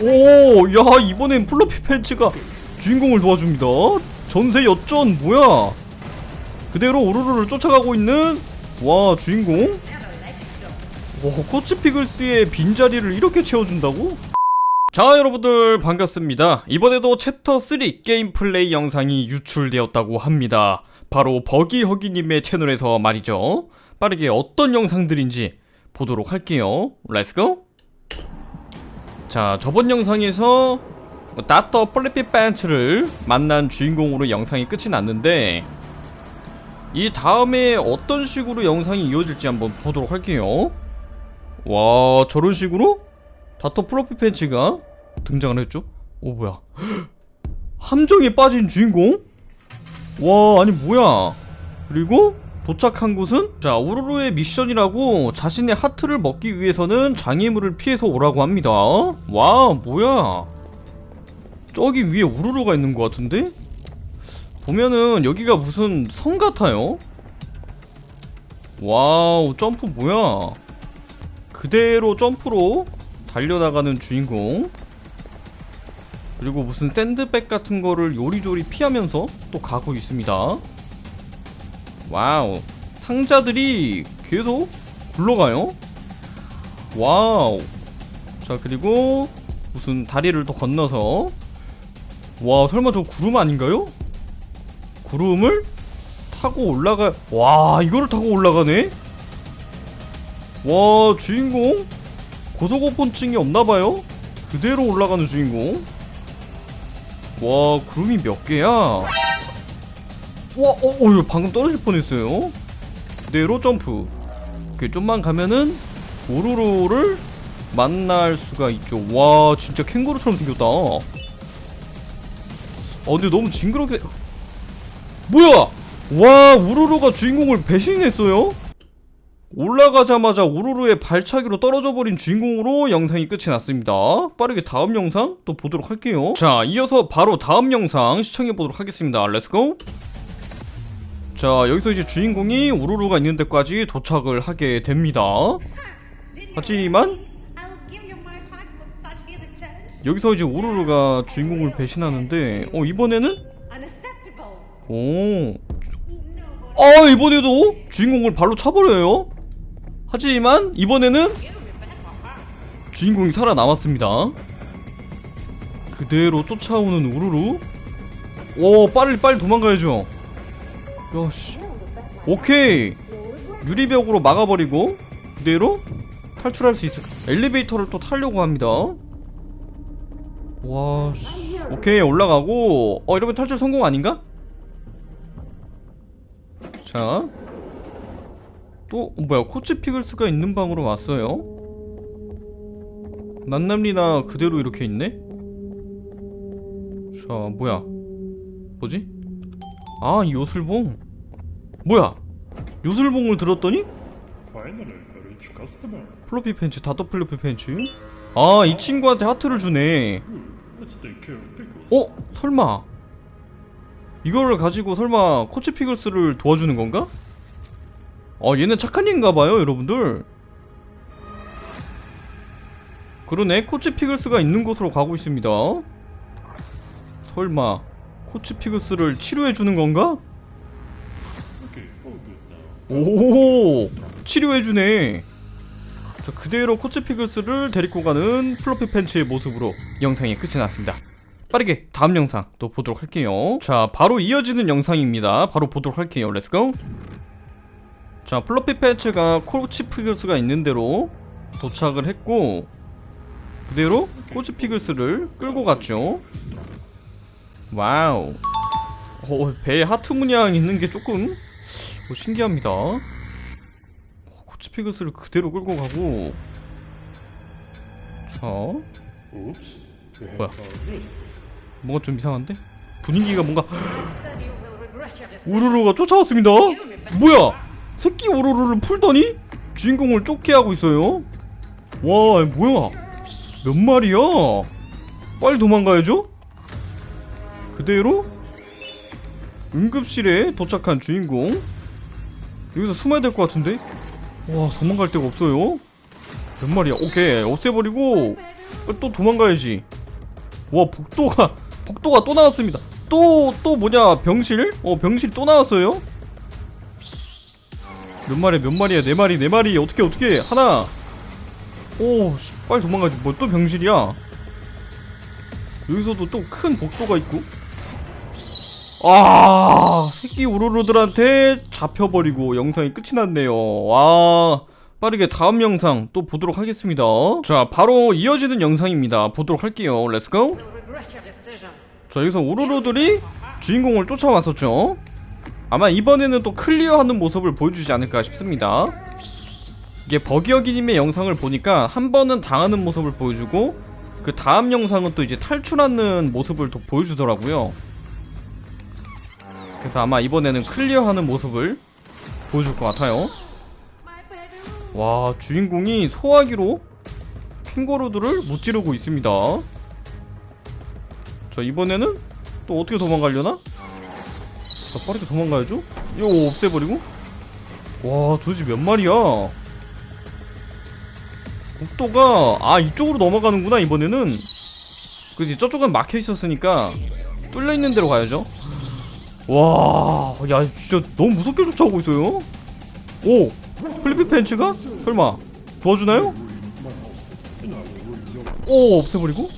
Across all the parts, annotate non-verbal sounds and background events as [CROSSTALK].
오, 야, 이번엔 플로피 팬츠가 주인공을 도와줍니다. 전세 엿전, 뭐야? 그대로 오르르를 쫓아가고 있는, 와, 주인공? 와, 코치 피글스의 빈자리를 이렇게 채워준다고? 자, 여러분들, 반갑습니다. 이번에도 챕터 3 게임 플레이 영상이 유출되었다고 합니다. 바로 버기 허기님의 채널에서 말이죠. 빠르게 어떤 영상들인지 보도록 할게요. 렛츠고! 자, 저번 영상에서 다터 플리피 벤츠를 만난 주인공으로 영상이 끝이 났는데 이 다음에 어떤 식으로 영상이 이어질지 한번 보도록 할게요. 와, 저런 식으로 다터 플로피 팬츠가 등장을 했죠? 오, 뭐야. [GASPS] 함정에 빠진 주인공? 와, 아니, 뭐야. 그리고 도착한 곳은? 자 오로로의 미션이라고 자신의 하트를 먹기 위해서는 장애물을 피해서 오라고 합니다. 와 뭐야? 저기 위에 우르르가 있는 것 같은데? 보면은 여기가 무슨 성 같아요? 와우 점프 뭐야? 그대로 점프로 달려나가는 주인공. 그리고 무슨 샌드백 같은 거를 요리조리 피하면서 또 가고 있습니다 와우. 상자들이 계속 굴러가요? 와우. 자 그리고 무슨 다리를 또 건너서. 와 설마 저 구름 아닌가요? 구름을 타고 올라가 와 이거를 타고 올라가네? 와 주인공? 고소고pon증이 없나봐요? 그대로 올라가는 주인공? 와 구름이 몇 개야 와, 어, 어, 방금 떨어질 뻔했어요. 그대로 점프. 이렇게 좀만 가면은 오로로를 만날 수가 있죠. 와, 진짜 캥거루처럼 생겼다. 어, 근데 너무 징그럽게. 뭐야? 와, 우르르가 주인공을 배신했어요? 올라가자마자 우르르의 발차기로 떨어져 버린 주인공으로 영상이 끝이 났습니다. 빠르게 다음 영상 또 보도록 할게요. 자, 이어서 바로 다음 영상 시청해 보도록 하겠습니다. 렛츠고! 자 여기서 이제 주인공이 우르르가 있는 데까지 도착을 하게 됩니다. 하지만 여기서 이제 우르르가 주인공을 배신하는데 어 이번에는? 오. 아, 이번에도 주인공을 발로 차버려요? 하지만 이번에는 주인공이 살아남았습니다. 그대로 쫓아오는 우르르. 오 빨리 빨리 도망가야죠 야씨. 오케이. 유리벽으로 막아버리고 그대로 탈출할 수 있을까 엘리베이터를 또 타려고 합니다. 와 씨. 오케이 올라가고. 어 이러면 탈출 성공 아닌가? 자또 어, 뭐야. 코치 피글스가 있는 방으로 왔어요. 난남리나 그대로 이렇게 있네? 자 뭐야. 뭐지? 아, 이 요술봉. 뭐야? 요술봉을 들었더니. 플로피 팬츠, 다더 플로피 팬츠. 아, 이 친구한테 하트를 주네. Pickles. 어? 설마. 이거를 가지고 설마 코치 피글스를 도와주는 건가? 어, 얘는 착한 얘인가 봐요, 여러분들. 그러네, 코치 피글스가 있는 곳으로 가고 있습니다. 설마 코치 피글스를 치료해 주는 건가? 오. 치료해주네. 자 그대로 코치 피글스를 데리고 가는 플로피 팬츠의 모습으로 영상이 끝이 났습니다. 빠르게 다음 영상 또 보도록 할게요. 자 바로 이어지는 영상입니다. 바로 보도록 할게요. 렛츠고 자 플로피 팬츠가 코치 피글스가 있는 대로 도착을 했고 그대로 코치 피글스를 끌고 갔죠 와우 어, 배에 하트 문양 있는 게 조금 어, 신기합니다. 어, 코치 피글스를 그대로 끌고 가고 자 guests. 뭔가 좀 이상한데 분위기가 뭔가 우르르가 쫓아왔습니다. 뭐야 새끼 우르르를 풀더니 주인공을 쫓게 하고 있어요. 와 뭐야 몇 마리야? 빨리 도망가야죠. 그대로 응급실에 도착한 주인공. 여기서 숨어야 될 것 같은데? 와 도망갈 데가 없어요. 몇 마리야? 오케이 없애버리고 어, 또 도망가야지. 와 복도가 [LAUGHS] 복도가 또 나왔습니다. 또또 뭐냐 병실? 어 병실 또 나왔어요? 몇 마리 몇 마리야? 네 마리 네 마리. 어떻게 어떻게? 하나. 오 씨, 빨리 도망가지. 뭐 또 병실이야? 여기서도 또 큰 복도가 있고 아 새끼 우르르들한테 잡혀버리고 영상이 끝이 났네요. 와 빠르게 다음 영상 또 보도록 하겠습니다. 자 바로 이어지는 영상입니다. 보도록 할게요. 렛츠고. 자 여기서 우르르들이 주인공을 쫓아왔었죠. 아마 이번에는 또 클리어하는 모습을 보여주지 않을까 싶습니다. 이게 버기어기님의 영상을 보니까 한 번은 당하는 모습을 보여주고 그 다음 영상은 또 이제 탈출하는 모습을 또 보여주더라고요 그래서 아마 이번에는 클리어하는 모습을 보여줄 것 같아요. 와 주인공이 소화기로 캥거루들을 무찌르고 있습니다. 자 이번에는 또 어떻게 도망가려나? 자 빠르게 도망가야죠? 이거 없애버리고? 와 도대체 몇 마리야? 복도가 아 이쪽으로 넘어가는구나 이번에는. 그지 저쪽은 막혀 있었으니까 뚫려 있는 데로 가야죠 와 야 진짜 너무 무섭게 쫓아오고 있어요? 오 플리피 펜츠가? 설마 도와주나요? 오 없애버리고?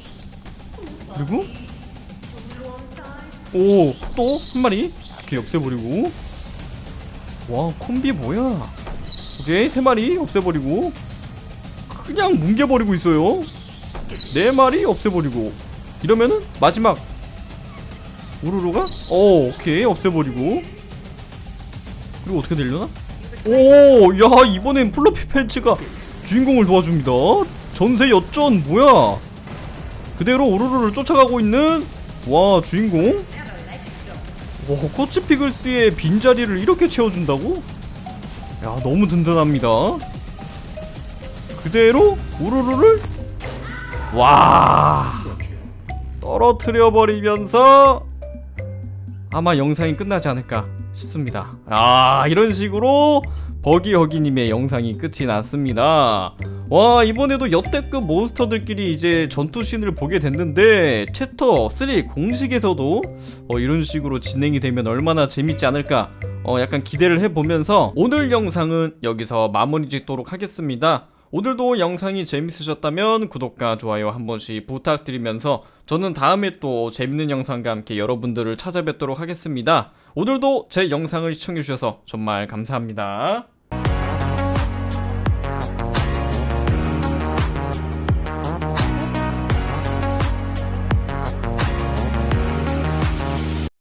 그리고? 오 또 한 마리? 이렇게 없애버리고? 와 콤비 뭐야? 오케이 세 마리 없애버리고? 그냥 뭉개버리고 있어요? 네 마리 없애버리고? 이러면은 마지막 우르르가 오 오케이 없애버리고 그리고 어떻게 되려나? 오, 야, 이번엔 플로피 팬츠가 주인공을 도와줍니다. 전세 여전 뭐야? 그대로 우르르를 쫓아가고 있는 와 주인공. 와, 코치 피글스의 빈 자리를 이렇게 채워준다고? 야, 너무 든든합니다. 그대로 우르르를 와 떨어뜨려 버리면서 아마 영상이 끝나지 않을까 싶습니다. 아, 이런 식으로 버기허기님의 영상이 끝이 났습니다. 와, 이번에도 역대급 몬스터들끼리 이제 전투신을 보게 됐는데, 챕터 3 공식에서도 어, 이런 식으로 진행이 되면 얼마나 재밌지 않을까, 어, 약간 기대를 해보면서 오늘 영상은 여기서 마무리 짓도록 하겠습니다. 오늘도 영상이 재밌으셨다면 구독과 좋아요 한 번씩 부탁드리면서 저는 다음에 또 재밌는 영상과 함께 여러분들을 찾아뵙도록 하겠습니다. 오늘도 제 영상을 시청해주셔서 정말 감사합니다.